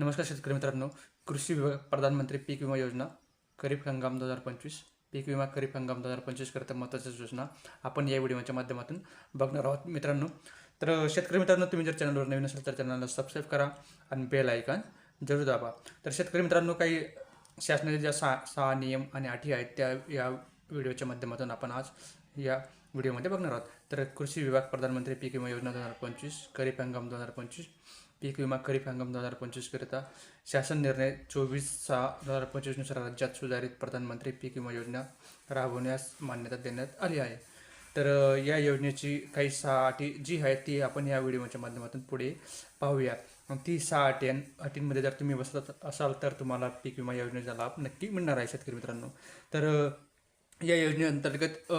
नमस्कार शेतकरी मित्रांनो. कृषी विभाग प्रधानमंत्री पीक विमा योजना खरीप हंगाम दोन हजार पंचवीस पीक विमा खरीप हंगाम दोन हजार पंचवीस करता महत्त्वाच्या सूचना आपण या व्हिडिओच्या माध्यमातून बघणार आहोत मित्रांनो. तर शेतकरी मित्रांनो तुम्ही जर चॅनलवर नवीन असाल तर चॅनलला सबस्क्राईब करा आणि बेल ऐकन जरूर दाबा. तर शेतकरी मित्रांनो काही शासनाचे ज्या सहा सहा नियम आणि अटी आहेत त्या या व्हिडिओच्या माध्यमातून आपण आज या व्हिडिओमध्ये बघणार आहोत. तर कृषी विभाग प्रधानमंत्री पीक विमा योजना दोन हजार पंचवीस खरीप हंगाम दोन हजार पंचवीस पीक विमा खरीप हंगाम दोन हजार पंचवीसकरिता शासन निर्णय चोवीस सहा दोन हजार पंचवीसनुसार राज्यात सुधारित प्रधानमंत्री पीक विमा योजना राबवण्यास मान्यता देण्यात आली आहे. तर या योजनेची काही सहा अटी जी आहे ती आपण या व्हिडिओच्या माध्यमातून पुढे पाहूया. मग ती सहा अटी अटींमध्ये जर तुम्ही बसत असाल तर तुम्हाला पीक विमा योजनेचा लाभ नक्की मिळणार आहे शेतकरी मित्रांनो. तर या योजनेअंतर्गत अ,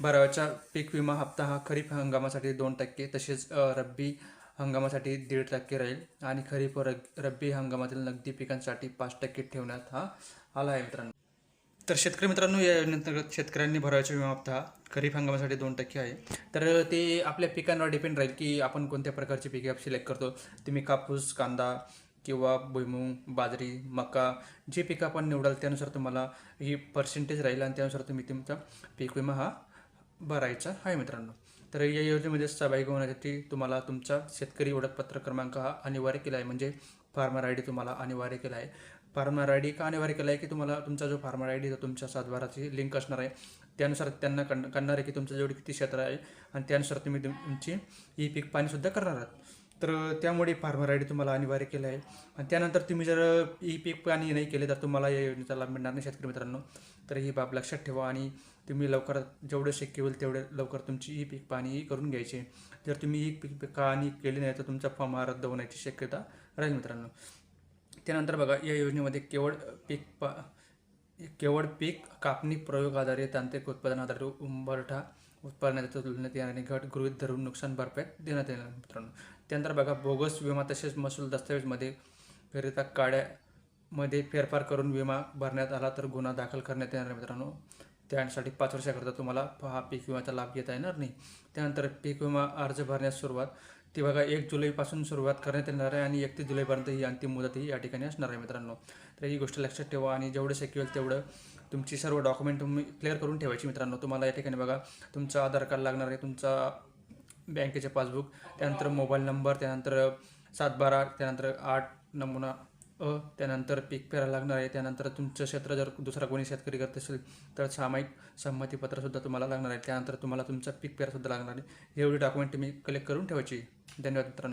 भरावाचा पीक विमा हप्ता हा खरीप हंगामासाठी दोन टक्के तसेच रब्बी हंगामासाठी दीड टक्के राहील आणि खरीप व रब्बी हंगामातील नगदी पिकांसाठी पाच टक्के ठेवण्यात हा आला आहे मित्रांनो. तर शेतकरी मित्रांनो या योजनेअंतर्गत शेतकऱ्यांनी भरावाचा विमा हप्ता हा खरीप हंगामासाठी दोन टक्के आहे. तर ते आपल्या पिकांवर डिपेंड राहील की आपण कोणत्या प्रकारची पिके सिलेक्ट करतो. तुम्ही कापूस कांदा किंवा भुईमुंग बाजरी मका जे पिकं आपण निवडाल त्यानुसार तुम्हाला ही पर्सेंटेज राहील आणि त्यानुसार तुम्ही तुमचा पीक विमा हा भरायचा आहे मित्रांनो. तर या योजनेमध्ये सहभागी होण्यासाठी तुम्हाला तुमचा शेतकरी ओळखपत्र क्रमांक हा अनिवार्य केला आहे. म्हणजे फार्मर आय डी तुम्हाला अनिवार्य केला आहे. फार्मर आय डी का अनिवार्य केला आहे की तुम्हाला तुमचा जो फार्मर आय डी तुमच्या सातबाराची लिंक असणार आहे. त्यानुसार त्यांना कण करणार आहे की तुमचं जेवढी किती क्षेत्र आहे आणि त्यानुसार तुम्ही तुमची ई पीक पाणीसुद्धा करणार आहात. तर त्यामुळे फार्मर आय डी तुम्हाला अनिवार्य केलं आहे. आणि त्यानंतर तुम्ही जर ई पीक पाणी नाही केले तर तुम्हाला या योजनेचा लाभ मिळणार नाही शेतकरी मित्रांनो. तर ही बाब लक्षात ठेवा आणि तुम्ही लवकरात जेवढं शक्य होईल तेवढे लवकर तुमची ई पीक पाणी करून घ्यायचे. जर तुम्ही ई पीक पाणी केली नाही तर तुमचा फॉर्म हा रद्द होण्याची शक्यता राहील मित्रांनो. त्यानंतर बघा या योजनेमध्ये केवळ पीक पा केवळ पीक कापणी प्रयोग आधारित तांत्रिक उत्पादन आधारित उंबरठा उत्पादनाच्या तुलनेत येणारे घट गृहीत धरून नुकसान भरपाई देण्यात येणार मित्रांनो. त्यानंतर बघा बोगस विमा तसेच महसूल दस्तावेजमध्ये करिता काड्यामध्ये फेरफार करून विमा भरण्यात आला तर गुन्हा दाखल करण्यात येणार मित्रांनो. त्यासाठी पाच वर्षाकरता तुम्हाला हा पीक विम्याचा लाभ घेता येणार नाही. त्यानंतर पीक विमा अर्ज भरण्यास सुरुवात. ती बघा एक जुलैपासून सुरुवात करण्यात येणार आहे आणि एकतीस जुलैपर्यंत ही अंतिम मुदतही या ठिकाणी असणार आहे मित्रांनो. तर ही गोष्ट लक्षात ठेवा आणि जेवढं शक्य होईल तेवढं तुमची सर्व डॉक्युमेंट तुम्ही क्लिअर करून ठेवायची मित्रांनो. तुम्हाला या ठिकाणी बघा तुमचं आधार कार्ड लागणार आहे तुमचा बँकेचे पासबुक त्यानंतर मोबाईल नंबर त्यानंतर सात बारा त्यानंतर आठ नमुना अ त्यानंतर पीक पेरायला लागणार आहे. त्यानंतर तुमचं क्षेत्र जर दुसरा कोणी शेतकरी करत असेल तर सामायिक संमतीपत्रसुद्धा तुम्हाला लागणार आहे. त्यानंतर तुम्हाला तुमचा पीक पेरासुद्धा लागणार आहे. एवढी डॉक्युमेंट तुम्ही कलेक्ट करून ठेवायची. धन्यवाद मित्रांनो.